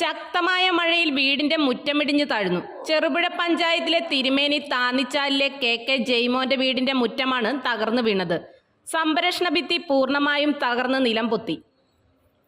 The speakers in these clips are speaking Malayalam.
ശക്തമായ മഴയിൽ വീടിന്റെ മുറ്റമിടിഞ്ഞു താഴ്ന്നു. ചെറുപുഴ പഞ്ചായത്തിലെ തിരുമേനി താന്നിച്ചാലിലെ കെ കെ ജയ്മോന്റെ വീടിന്റെ മുറ്റമാണ് തകർന്നു വീണത്. സംരക്ഷണ ഭിത്തി പൂർണമായും തകർന്ന് നിലം പൊത്തി.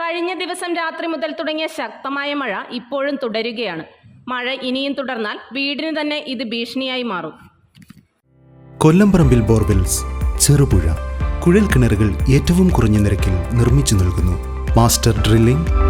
കഴിഞ്ഞ ദിവസം രാത്രി മുതൽ തുടങ്ങിയ ശക്തമായ മഴ ഇപ്പോഴും തുടരുകയാണ്. മഴ ഇനിയും തുടർന്നാൽ വീടിന് തന്നെ ഇത് ഭീഷണിയായി മാറും. കൊല്ലംപറമ്പിൽ ബോർവെൽസ് ചെറുപുഴ കുഴൽ കിണറുകൾ ഏറ്റവും കുറഞ്ഞ നിരക്കിൽ നിർമ്മിച്ചു നൽകുന്നു. Master drilling